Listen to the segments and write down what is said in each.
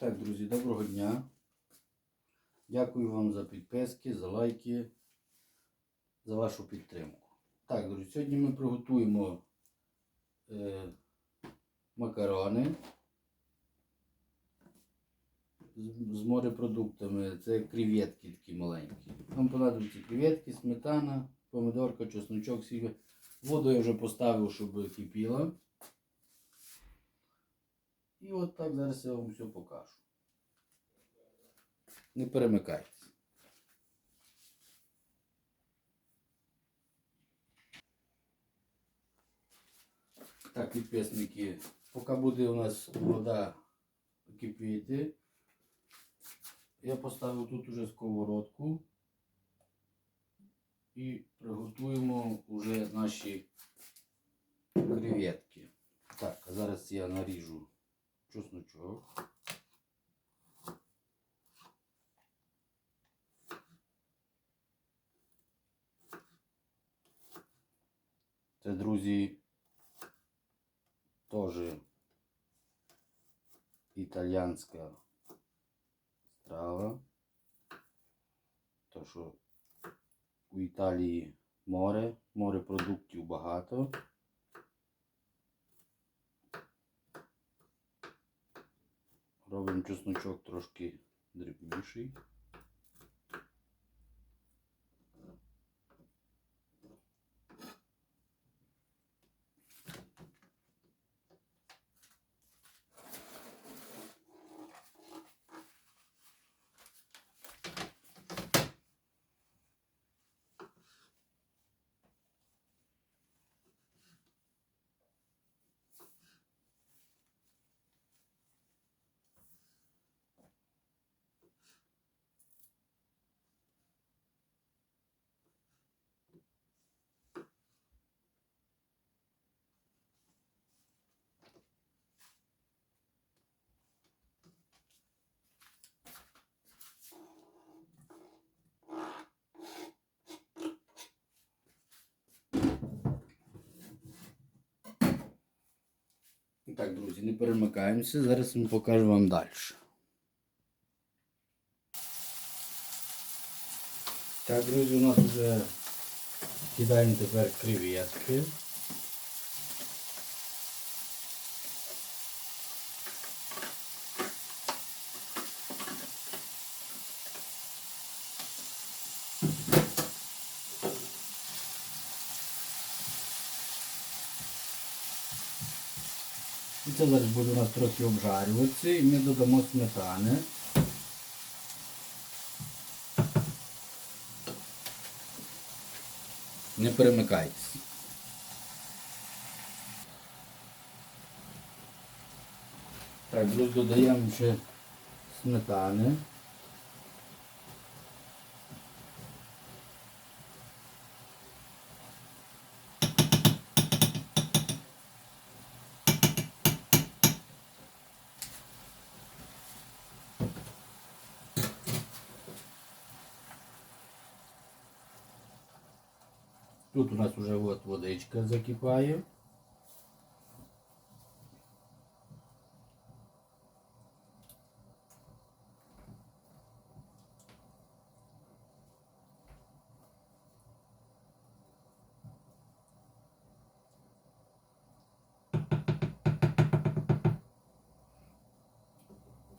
Так, друзі, доброго дня. Дякую вам за підписки, за лайки, за вашу підтримку. Так, друзі, сьогодні ми приготуємо е, макарони з, з морепродуктами. Це креветки такі маленькі. Нам понадобляться креветки, сметана, помидорка, чесночок, сіль. Воду я вже поставив, щоб кипіла. І от так зараз я вам все покажу. Не перемикайтесь. Так, підписники, поки буде у нас вода кипіти, я поставив тут уже сковородку і приготуємо уже наші креветки. Так, зараз я наріжу чесночок. Це, друзі, теж італіянська страва. То, що у Італії море, морепродуктів багато. Робимо чесночок трошки дрібніший. Так, друзі, не перемикаємося. Зараз ми покажу вам далі. Так, друзі, у нас вже кидаємо тепер креветки. Це зараз буде у нас трохи обжарюватися і ми додамо сметани. Не перемикайтесь. Так, друзі, додаємо ще сметани. Тут у нас уже вот водичка закипає.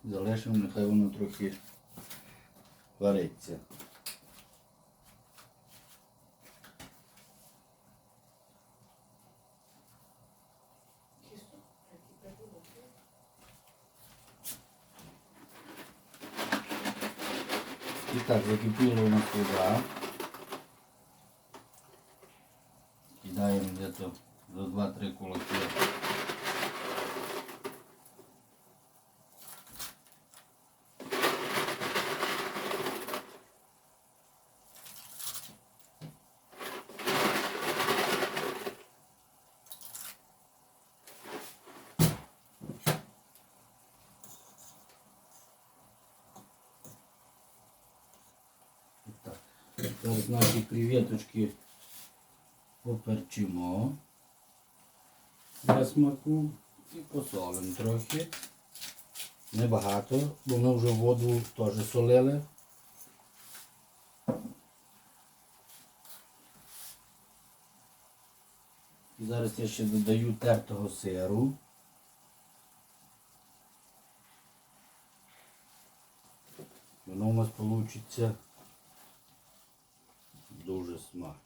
Залишимо, нехай воно трохи вариться. І закипируем сюда. Кидаємо где-то за 2-3 кулаки. Так, зараз наші креветочки поперчимо для смаку і посолимо трохи. Небагато, бо ми вже воду теж солили. І зараз я ще додаю тертого сиру. Воно у нас вийде смачно.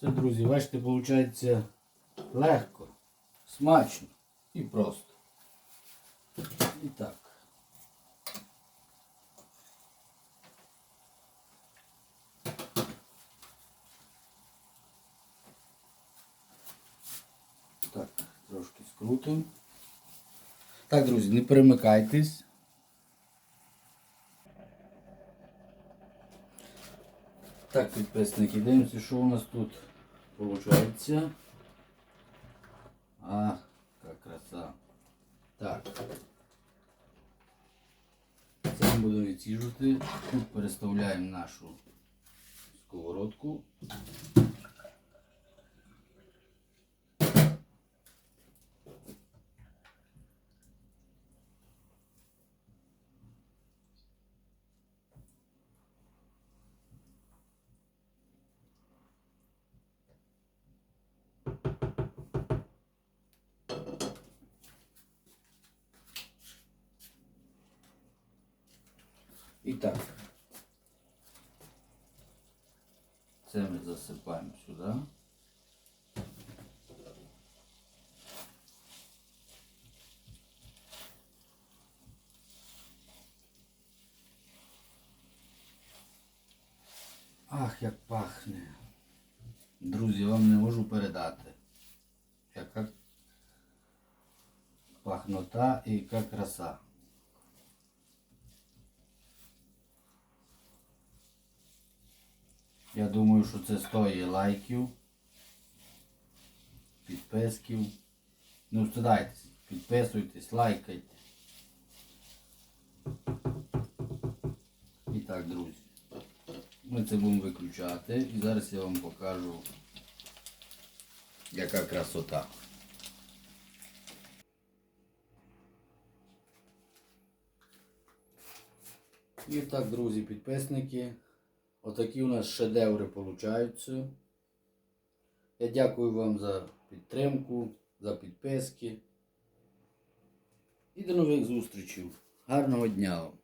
Це, друзі, бачите, виходить легко, смачно і просто. І так. Скрутимо. Так, друзі, не перемикайтесь. Так, підписники, дивимося, що у нас тут виходить. А, як краса. Так. Це ми будемо відсіжувати. Тут переставляємо нашу сковородку. І так. Це ми засипаємо сюди. Ах, як пахне. Друзі, вам не можу передати. Яка пахнота і яка краса. Я думаю, що це стоїть лайків, підписків. Ну, встидайтесь, підписуйтесь, лайкайте. І так, друзі. Ми це будемо виключати і зараз я вам покажу, яка красота. І так, друзі, підписники. Отакі у нас шедеври получаються. Я дякую вам за підтримку, за підписки. І до нових зустрічей. Гарного дня вам!